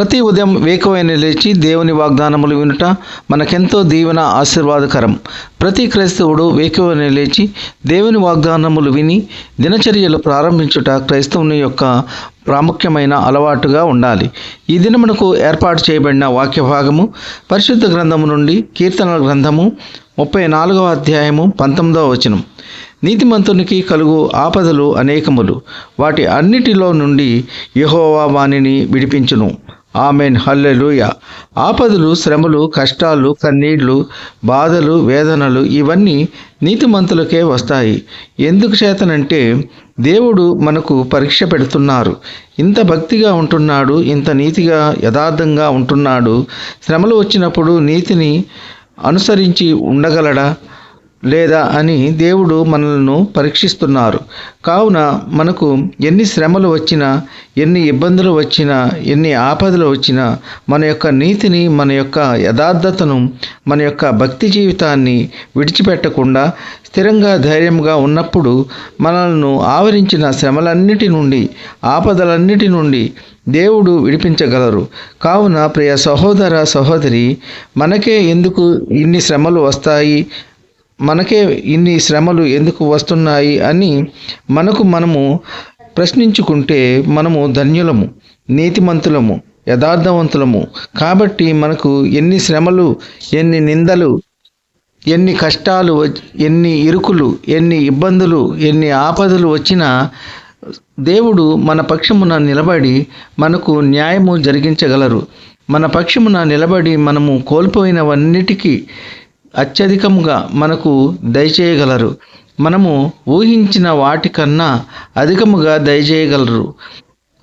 ప్రతి ఉదయం వేకువైన లేచి దేవుని వాగ్దానములు వినుట మనకెంతో దీవెన ఆశీర్వాదకరం. ప్రతి క్రైస్తవుడు వేకువైన లేచి దేవుని వాగ్దానములు విని దినచర్యలు ప్రారంభించుట క్రైస్తవుని యొక్క ప్రాముఖ్యమైన అలవాటుగా ఉండాలి. ఈ దినమునకు ఏర్పాటు చేయబడిన వాక్య భాగము పరిశుద్ధ గ్రంథము నుండి కీర్తనల గ్రంథము ముప్పై నాలుగవ అధ్యాయము పంతొమ్మిదవ వచనం. నీతిమంతునికి కలుగు ఆపదలు అనేకములు. వాటి అన్నిటిలో నుండి యహోవా వాణిని విడిపించును. Amen hallelujah. ఆపదలు శ్రమలు కష్టాలు కన్నీళ్ళు బాధలు వేదనలు ఇవన్నీ నీతిమంతులకే వస్తాయి. ఎందుకు చేతనంటే దేవుడు మనకు పరీక్ష పెడుతున్నారు. ఇంత భక్తిగా ఉంటున్నాడు ఇంత నీతిగా యథార్థంగా ఉంటున్నాడు. శ్రమలు వచ్చినప్పుడు నీతిని అనుసరించి ఉండగలడా? లేదా అని దేవుడు మనల్ని పరీక్షిస్తున్నారు. కావున మనకు ఎన్ని శ్రమలు వచ్చినా ఎన్ని ఇబ్బందులు వచ్చినా ఎన్ని ఆపదలు వచ్చినా మన యొక్క నీతిని మన యొక్క యథార్థతను మన యొక్క భక్తి జీవితాన్ని విడిచిపెట్టకుండా స్థిరంగా ధైర్యంగా ఉన్నప్పుడు మనల్ని ఆవరించిన శ్రమలన్నిటి నుండి ఆపదలన్నిటి నుండి దేవుడు విడిపించగలరు. కావున ప్రియ సహోదర సహోదరి మనకే ఎందుకు ఇన్ని శ్రమలు వస్తాయి? మనకే ఇన్ని శ్రమలు ఎందుకు వస్తున్నాయి అని మనకు మనము ప్రశ్నించుకుంటే మనము ధన్యులము నీతిమంతులము యథార్థవంతులము. కాబట్టి మనకు ఎన్ని శ్రమలు ఎన్ని నిందలు ఎన్ని కష్టాలు ఎన్ని ఇరుకులు ఎన్ని ఇబ్బందులు ఎన్ని ఆపదలు వచ్చినా దేవుడు మన పక్షమున నిలబడి మనకు న్యాయము జరిగించగలరు. మన పక్షమున నిలబడి మనము కోల్పోయినవన్నిటికీ అత్యధికముగా మనకు దయచేయగలరు. మనము ఊహించిన వాటికన్నా అధికముగా దయచేయగలరు.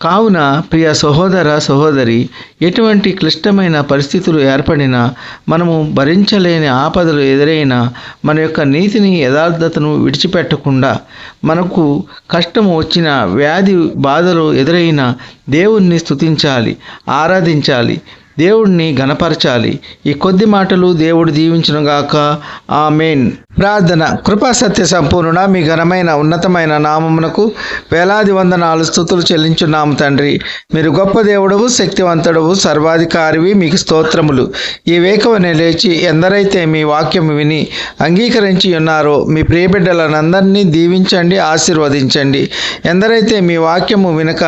కావున ప్రియ సహోదర సహోదరి ఎటువంటి క్లిష్టమైన పరిస్థితులు ఏర్పడినా మనము భరించలేని ఆపదలు ఎదురైనా మన యొక్క నీతిని యథార్థతను విడిచిపెట్టకుండా మనకు కష్టం వచ్చిన వ్యాధి బాధలు ఎదురైనా దేవుణ్ణి స్తుతించాలి ఆరాధించాలి. దేవుణ్ణి గణపరచాలి ఈ కొద్ది మాటలు దేవుడు దీవించునుగాక. ఆమెన్. ప్రార్థన కృపా సత్య సంపూర్ణ మీ ఘనమైన ఉన్నతమైన నామమునకు వేలాది వందనాలు స్థుతులు చెల్లించున్నాము తండ్రి. మీరు గొప్ప దేవుడవు శక్తివంతుడవు సర్వాధికారివి మీకు స్తోత్రములు. ఈ వేకవని లేచి ఎందరైతే మీ వాక్యం విని అంగీకరించి ఉన్నారో మీ ప్రియబిడ్డలనందరినీ దీవించండి ఆశీర్వదించండి. ఎందరైతే మీ వాక్యము వినక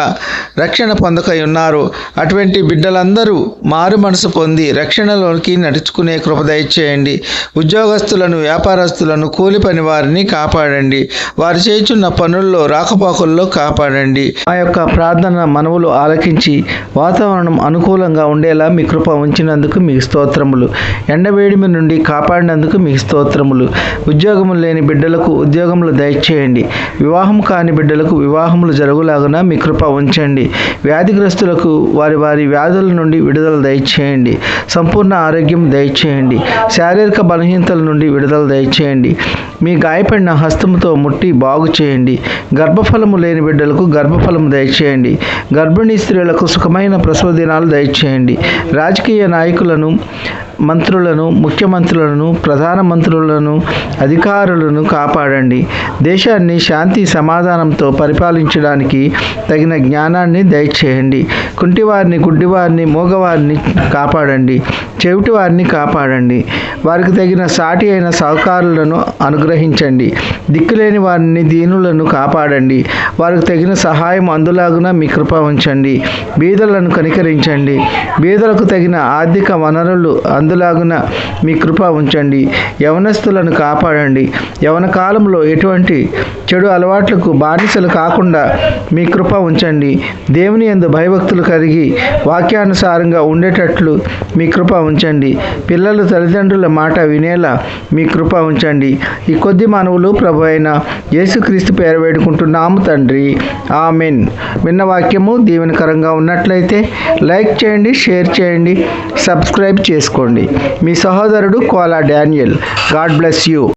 రక్షణ పొందక ఉన్నారో అటువంటి బిడ్డలందరూ మారు మనసు పొంది రక్షణలోకి నడుచుకునే కృప దయచేయండి. ఉద్యోగస్తులను వ్యాపారస్తులను కూలి పని వారిని కాపాడండి. వారు చేయుచున్న పనుల్లో రాకపోకల్లో కాపాడండి. ఆ యొక్క ప్రార్థన మనవులు ఆలకించి వాతావరణం అనుకూలంగా ఉండేలా మీ కృప ఉంచినందుకు మీకు స్తోత్రములు. ఎండవేడిమి నుండి కాపాడినందుకు మీకు స్తోత్రములు. ఉద్యోగములు లేని బిడ్డలకు ఉద్యోగములు దయచేయండి. వివాహం కాని బిడ్డలకు వివాహములు జరుగులాగున మీ కృప ఉంచండి. వ్యాధిగ్రస్తులకు వారి వారి వ్యాధుల నుండి విడుదల దయచేయండి. సంపూర్ణ ఆరోగ్యం దయచేయండి. శారీరక బలహీనతల నుండి విడుదల దయచేయండి. మీ గాయపడిన హస్తముతో ముట్టి బాగు చేయండి. గర్భఫలము లేని బిడ్డలకు గర్భఫలము దయచేయండి. గర్భిణీ స్త్రీలకు సుఖమైన ప్రసవ దినాలు దయచేయండి. రాజకీయ నాయకులను మంత్రులను ముఖ్యమంత్రులను ప్రధానమంత్రులను అధికారులను కాపాడండి. దేశాన్ని శాంతి సమాధానంతో పరిపాలించడానికి తగిన జ్ఞానాన్ని దయచేయండి. కుంటివారిని గుడ్డివారిని మూగవారిని కాపాడండి. చెవిటివారిని కాపాడండి. వారికి తగిన సాటి అయిన సహకారులు దీనులను అనుగ్రహించండి. దిక్కులేని వారిని దీనులను కాపాడండి. వారికి తగిన సహాయం అందులాగున మీ కృప ఉంచండి. బీదలను కనికరించండి. బీదలకు తగిన ఆర్థిక వనరులు అందులాగున మీ కృప ఉంచండి. యవనస్తులను కాపాడండి. యవన కాలంలో ఎటువంటి చెడు అలవాట్లకు బానిసలు కాకుండా మీ కృప ఉంచండి. దేవుని యందు భయభక్తులు కలిగి వాక్యానుసారంగా ఉండేటట్లు మీ కృప ఉంచండి. పిల్లలు తల్లిదండ్రుల మాట వినేలా మీ కృప ఉంచండి ఈ కొద్ది మానవులు ప్రభు అయిన యేసుక్రీస్తు పేరు వేడుకుంటున్నాము తండ్రి. ఆమెన్. విన్న వాక్యము దీవెనకరంగా ఉన్నట్లయితే లైక్ చేయండి షేర్ చేయండి సబ్స్క్రైబ్ చేసుకోండి. మీ సహోదరుడు Kola Daniel. God bless you.